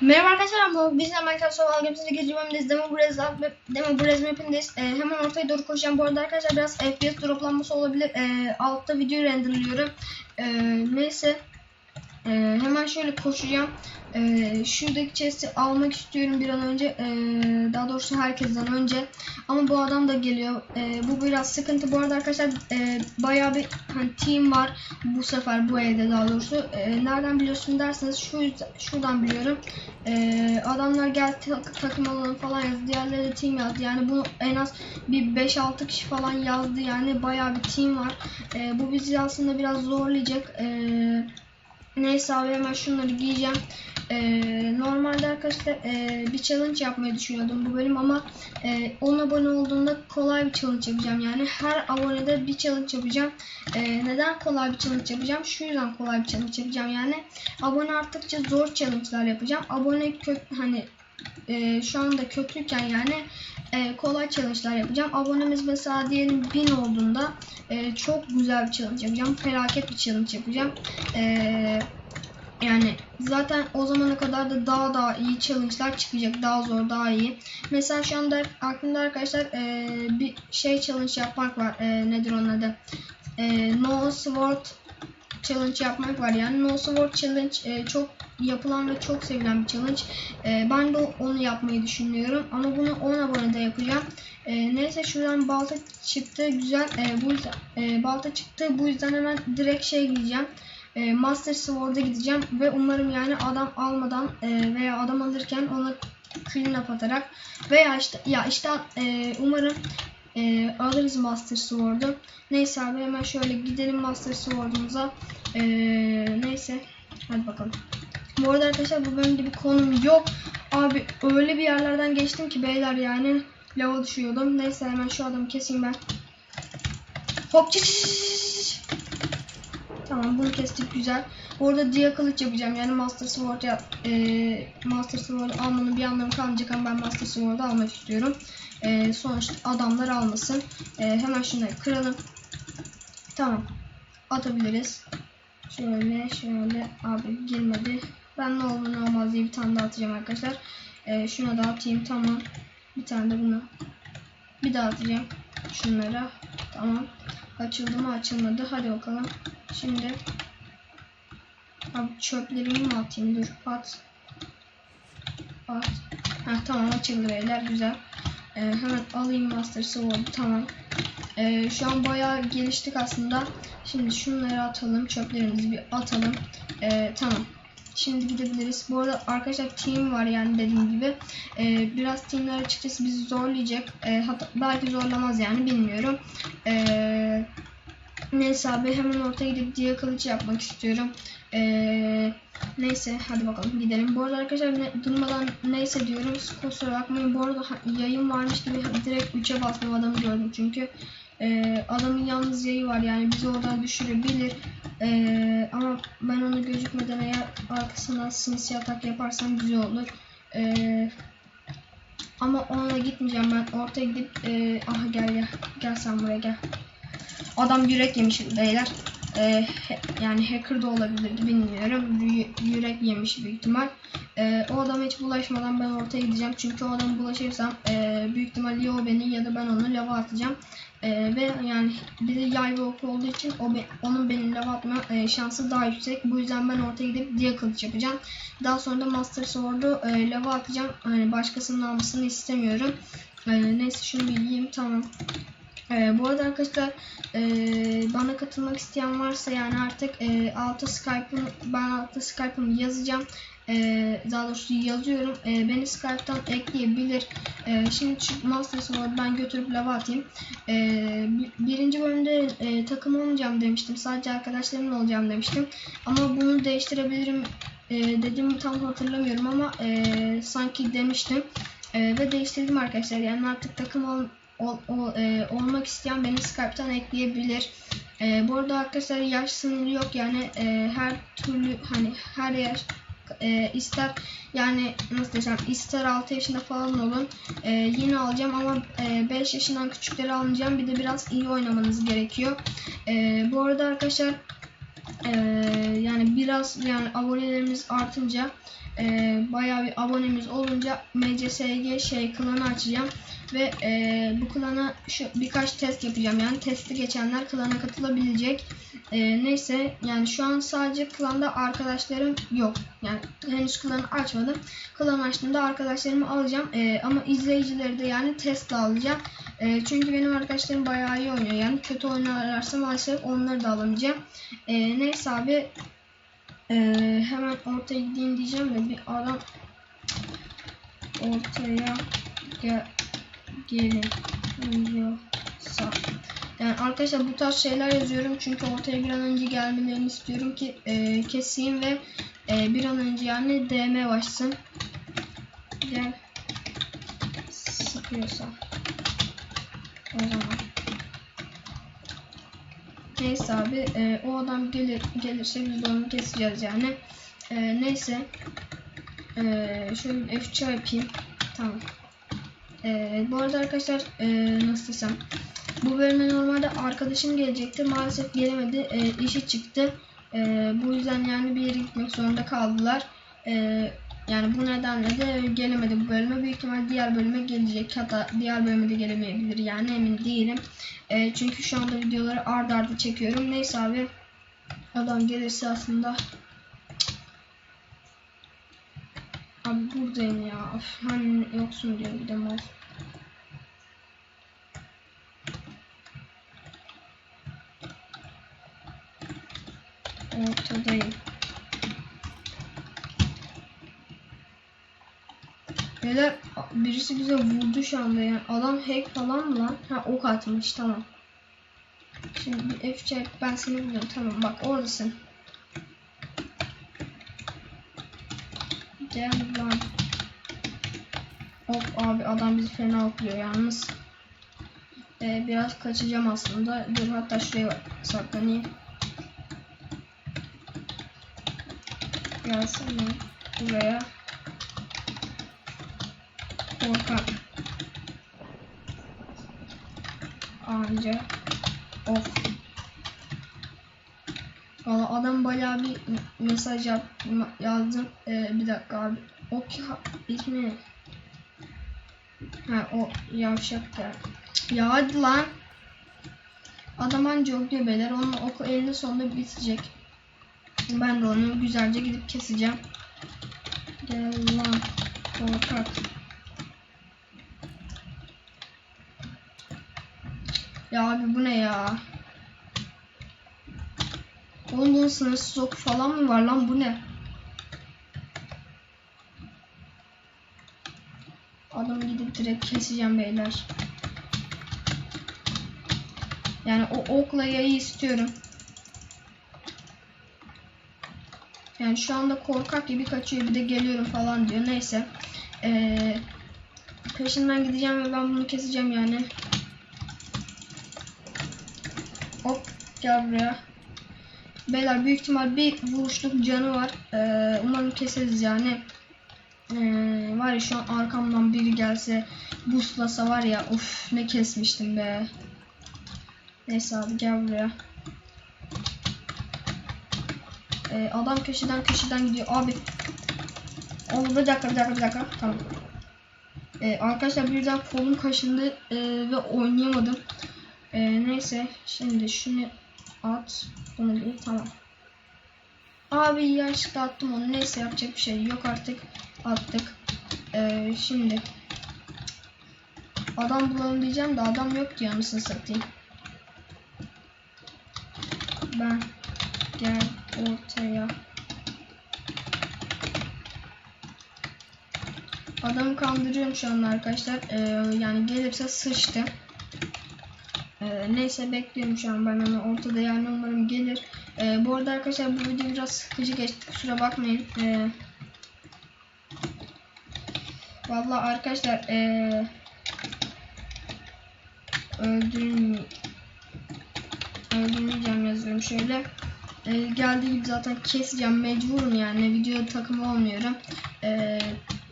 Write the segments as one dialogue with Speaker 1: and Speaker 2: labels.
Speaker 1: Merhaba arkadaşlar, bu biz hemen Minecraft Survival Games'in ikinci bölümündeyiz. Demo Brez, Demo Brez mapindeyiz. Ee, hemen ortaya doğru koşacağım. Bu arada arkadaşlar biraz FPS droplanması olabilir. Ee, altta videoyu renderlıyorum. Ee, neyse. Ee, hemen şöyle koşacağım. Ee, şuradaki chest'i almak istiyorum bir an önce. Ee, daha doğrusu herkesten önce. Ama bu adam da geliyor. Ee, bu biraz sıkıntı. Bu arada arkadaşlar e, bayağı bir hani team var. Bu sefer bu evde daha doğrusu. Ee, nereden biliyorsun derseniz şu şuradan biliyorum. Ee, adamlar gel tak- takım alalım falan yazdı. Diğerleri de team yazdı. Yani bu en az bir 5-6 kişi falan yazdı. Yani bayağı bir team var. Ee, bu bizi aslında biraz zorlayacak. Ee, neyse abi hemen şunları giyeceğim. Ee, normalde arkadaşlar e, bir challenge yapmayı düşünüyordum bu bölüm ama e, 10 abone olduğunda kolay bir challenge yapacağım. Yani her abonede bir challenge yapacağım. Ee, neden kolay bir challenge yapacağım? Şu yüzden kolay bir challenge yapacağım. Yani abone arttıkça zor challenge'lar yapacağım. Abone kök hani e, şu anda köklüyken yani e, kolay challenge'lar yapacağım. Abonemiz mesela diyelim 1000 olduğunda e, çok güzel bir challenge yapacağım. Felaket bir challenge yapacağım. E, yani zaten o zamana kadar da daha daha iyi challenge'lar çıkacak. Daha zor, daha iyi. Mesela şu anda aklımda arkadaşlar e, bir şey challenge yapmak var. E, nedir onun adı? E, no Sword challenge yapmak var. Yani No Sword Challenge e, çok yapılan ve çok sevilen bir challenge. E, ben de onu yapmayı düşünüyorum. Ama bunu 10 abonede yapacağım. E, neyse şuradan balta çıktı. Güzel. E, bu yüzden, e, balta çıktı. Bu yüzden hemen direkt şey gideceğim. E, Master Sword'a gideceğim ve umarım yani adam almadan e, veya adam alırken ona clean up atarak veya işte ya işte e, umarım e, alırız Master Sword'u. Neyse abi hemen şöyle gidelim Master Sword'umuza. E, neyse hadi bakalım. Bu arada arkadaşlar bu bölümde bir konum yok. Abi öyle bir yerlerden geçtim ki beyler yani lava düşüyordum. Neyse hemen şu adamı keseyim ben. Hop çiş. Tamam bunu kestik güzel. Orada diye kılıç yapacağım. Yani Master Sword ya, e, Master Sword almanın bir anlamı kalmayacak ama ben Master Sword'u almak istiyorum. E, sonuçta adamlar almasın. E, hemen şunları kıralım. Tamam. Atabiliriz. Şöyle şöyle abi girmedi. Ben ne olur ne olmaz diye bir tane daha atacağım arkadaşlar. E, şuna da atayım tamam. Bir tane de buna. Bir daha atacağım. Şunlara. Tamam. Açıldı mı açılmadı. Hadi bakalım. Şimdi Abi çöplerimi mi atayım? Dur at. At. Heh, tamam açıldı beyler güzel. Ee, hemen alayım Master Sword tamam. Ee, şu an bayağı geliştik aslında. Şimdi şunları atalım. Çöplerimizi bir atalım. Ee, tamam. Şimdi gidebiliriz. Bu arada arkadaşlar team var yani dediğim gibi. Ee, biraz teamler açıkçası bizi zorlayacak. Ee, hatta belki zorlamaz yani bilmiyorum. Ee, neyse abi hemen ortaya gidip diye kılıç yapmak istiyorum. Ee, neyse hadi bakalım gidelim. Bu arada arkadaşlar ne, durmadan neyse diyorum. Kusura bakmayın. Bu arada yayın varmış gibi direkt 3'e bastım adamı gördüm çünkü. Ee, adamın yalnız yayı var yani bizi oradan düşürebilir. Ee, ama ben onu gözükmeden eğer arkasından sinsi atak yaparsam güzel olur. Ee, ama onunla gitmeyeceğim ben ortaya gidip e, aha gel gel gel sen buraya gel. Adam yürek yemiş beyler. He- yani hacker da olabilirdi bilmiyorum. Yü- yürek yemiş büyük ihtimal. Ee, o adama hiç bulaşmadan ben ortaya gideceğim. Çünkü o adama bulaşırsam e, büyük ihtimal ya o beni ya da ben onu lava atacağım. Ee, ve yani bir de yay ve ok olduğu için o be- onun beni lava atma e, şansı daha yüksek. Bu yüzden ben ortaya gidip diye kılıç yapacağım. Daha sonra da Master Sword'u e, lava atacağım. Hani başkasının almasını istemiyorum. Ee, neyse şunu bir yiyeyim tamam. Ee, bu arada arkadaşlar e, bana katılmak isteyen varsa yani artık e, altta Skype'ım ben altta Skype'ımı yazacağım. E, daha doğrusu yazıyorum. E, beni Skype'tan ekleyebilir. E, şimdi şu Master Sword ben götürüp lava atayım. E, bi- birinci bölümde e, takım olmayacağım demiştim. Sadece arkadaşlarımla olacağım demiştim. Ama bunu değiştirebilirim e, dediğimi tam hatırlamıyorum ama e, sanki demiştim. E, ve değiştirdim arkadaşlar. Yani artık takım ol, ol, ol- e, olmak isteyen beni Skype'tan ekleyebilir. E, bu arada arkadaşlar yaş sınırı yok yani e, her türlü hani her yaş e, ister yani nasıl desem ister 6 yaşında falan olun e, yine alacağım ama e, 5 yaşından küçükleri almayacağım bir de biraz iyi oynamanız gerekiyor. E, bu arada arkadaşlar e, yani biraz yani abonelerimiz artınca e, bayağı bir abonemiz olunca MCSG şey klanı açacağım ve e, bu klana şu birkaç test yapacağım yani testi geçenler klana katılabilecek. E, neyse yani şu an sadece klanda arkadaşlarım yok yani henüz klanı açmadım. Klan açtığımda arkadaşlarımı alacağım E, ama izleyicileri de yani test alacağım. E, çünkü benim arkadaşlarım bayağı iyi oynuyor yani kötü oynarlarsa maalesef onları da alamayacağım. E, neyse abi e, hemen ortaya gideyim diyeceğim de bir adam ortaya gel geliyorsa yani arkadaşlar bu tarz şeyler yazıyorum çünkü ortaya bir an önce gelmelerini istiyorum ki e, keseyim ve e, bir an önce yani DM başlasın gel sıkıyorsa o zaman Neyse abi e, o adam gelir gelirse biz de onu keseceğiz yani. E, neyse. E, şöyle F3 yapayım. Tamam. E, bu arada arkadaşlar e, nasıl desem. Bu bölüme normalde arkadaşım gelecekti. Maalesef gelemedi. E, işi çıktı. E, bu yüzden yani bir yere gitmek zorunda kaldılar. E, yani bu nedenle de gelemedi bu bölüme. Büyük ihtimal diğer bölüme gelecek. Hatta diğer bölüme de gelemeyebilir yani emin değilim. E, çünkü şu anda videoları ard arda çekiyorum. Neyse abi. Adam gelirse aslında Abi buradayım ya. Of, hani yoksun diyor bir de mal. Ortadayım. Beyler birisi bize vurdu şu anda yani. Adam hack falan mı lan? Ha ok atmış tamam. Şimdi F çek ben seni buluyorum tamam bak oradasın. Gel lan. Of abi adam bizi fena okuyor yalnız. Ee, biraz kaçacağım aslında. Dur hatta şuraya saklanayım. Gelsene buraya. Korkak. Anca. Of. Valla adam bayağı bir mesaj yap, yazdım. Ee, bir dakika abi. O ki ismi. Ha o yavşak da. Ya hadi lan. Adam anca okuyor beyler. Onun oku elinde sonunda bitecek. Ben de onu güzelce gidip keseceğim. Gel lan. Korkak. Ya abi bu ne ya? Oğlum bunun sınırsız oku falan mı var lan bu ne? Adamı gidip direkt keseceğim beyler. Yani o okla yayı istiyorum. Yani şu anda korkak gibi kaçıyor bir de geliyorum falan diyor. Neyse. Ee, peşinden gideceğim ve ben bunu keseceğim yani. Hop gel buraya. Beyler büyük ihtimal bir vuruşluk canı var. Ee, umarım keseriz yani. Ee, var ya şu an arkamdan biri gelse buslasa var ya of ne kesmiştim be. Neyse abi gel buraya. Ee, adam köşeden köşeden gidiyor abi. Oğlum bir dakika bir dakika bir dakika tamam. Ee, arkadaşlar birden kolum kaşındı e, ve oynayamadım. Ee, neyse şimdi şunu at. Bunu bir tamam. Abi yanlışlıkla attım onu. Neyse yapacak bir şey yok artık. Attık. Ee, şimdi adam bulalım diyeceğim de adam yok diyor anasını satayım. Ben gel ortaya. Adamı kandırıyorum şu an arkadaşlar. Ee, yani gelirse sıçtı. Ee, neyse bekliyorum şu an ben onu ortada yani umarım gelir. Ee, bu arada arkadaşlar bu video biraz sıkıcı geçti kusura bakmayın. Ee, Vallahi arkadaşlar ee, öldürmeyeceğim yazıyorum şöyle. Ee, geldiği gibi zaten keseceğim mecburum yani video takımı olmuyorum. Ee,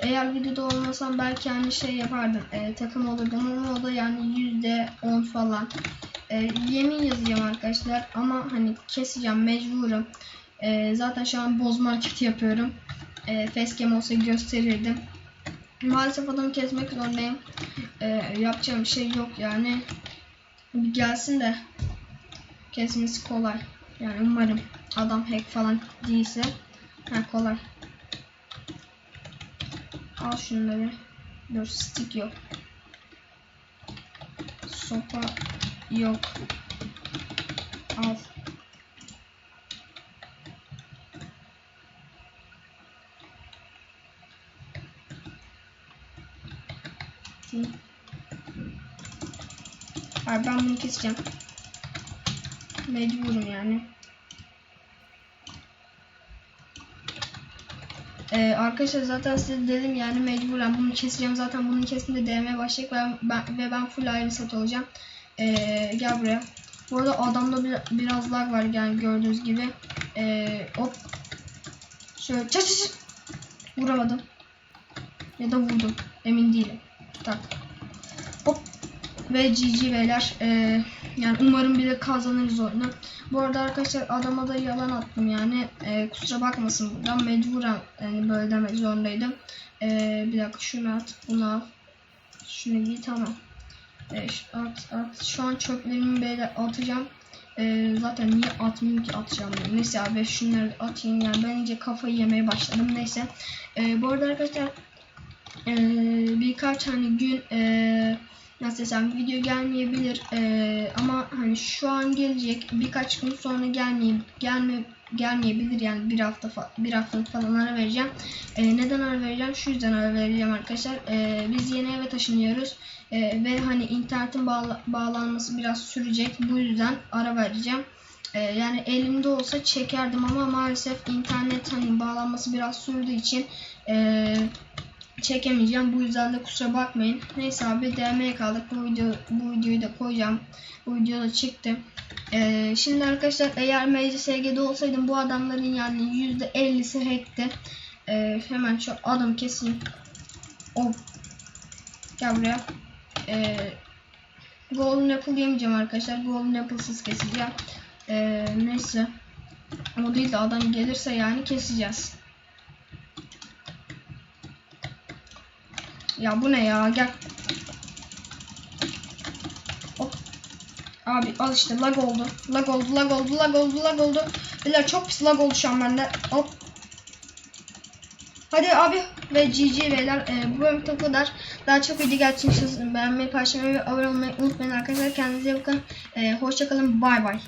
Speaker 1: eğer videoda olmasam belki yani şey yapardım e, takım olurdum ama o da yani yüzde on falan. E, yemin yazacağım arkadaşlar ama hani keseceğim mecburum. E, zaten şu an boz market yapıyorum. e, facecam olsa gösterirdim. Maalesef adamı kesmek zorundayım. E, yapacağım bir şey yok yani. Bir gelsin de kesmesi kolay. Yani umarım adam hack falan değilse. Ha kolay. Al şunları. Dur stick yok. Sopa yok. Al. Hayır ben bunu keseceğim. Mecburum yani. Ee, arkadaşlar zaten size dedim yani mecburen bunu keseceğim. Zaten bunun kesinlikle değmeye başlayacak ve ben, ve ben full ayrı set olacağım. Ee, gel buraya. Bu arada adamda bir, biraz lag var yani gördüğünüz gibi. Ee, hop. Şöyle çat çat çat. Vuramadım. Ya da vurdum. Emin değilim. Tak. Hop. Ve GG beyler. Ee, yani umarım bir de kazanırız oyunu. Bu arada arkadaşlar adama da yalan attım yani. Ee, kusura bakmasın buradan mecburen yani böyle demek zorundaydım. Ee, bir dakika şunu at. Bunu al. Şunu giy tamam. Şu- at, at. Şu an çöplerimi böyle atacağım. Ee, zaten niye atmayayım ki atacağım diye. Neyse abi şunları atayım yani ben iyice kafayı yemeye başladım. Neyse. Ee, bu arada arkadaşlar ee, birkaç hani gün ee, nasıl desem video gelmeyebilir ee, ama hani şu an gelecek birkaç gün sonra gelmeye gelme gelmeyebilir yani bir hafta bir hafta falan ara vereceğim. Ee, neden ara vereceğim? Şu yüzden ara vereceğim arkadaşlar. Ee, biz yeni eve taşınıyoruz Ee, ve hani internetin bağla- bağlanması biraz sürecek. Bu yüzden ara vereceğim. Ee, yani elimde olsa çekerdim ama maalesef internet hani bağlanması biraz sürdüğü için ee, çekemeyeceğim. Bu yüzden de kusura bakmayın. Neyse abi DM'ye kaldık. Bu video bu videoyu da koyacağım. Bu video da çıktı. Ee, şimdi arkadaşlar eğer MCSG'de olsaydım bu adamların yani %50'si hackti. Ee, hemen şu adam keseyim. Hop. Gel buraya. Ee, Golden Apple yemeyeceğim arkadaşlar. Golden Apple'sız keseceğim. Ee, neyse. O değil de adam gelirse yani keseceğiz. Ya bu ne ya? Gel. Hop. Abi al işte lag oldu. Lag oldu, lag oldu, lag oldu, lag oldu. Beyler çok pis lag oldu şu an bende. Hop. Hadi abi ve GG beyler e, bu bölümde bu kadar. Daha çok video gelsin beğenmeyi, paylaşmayı ve abone olmayı unutmayın arkadaşlar. Kendinize iyi bakın. E, hoşçakalın. Bay bay.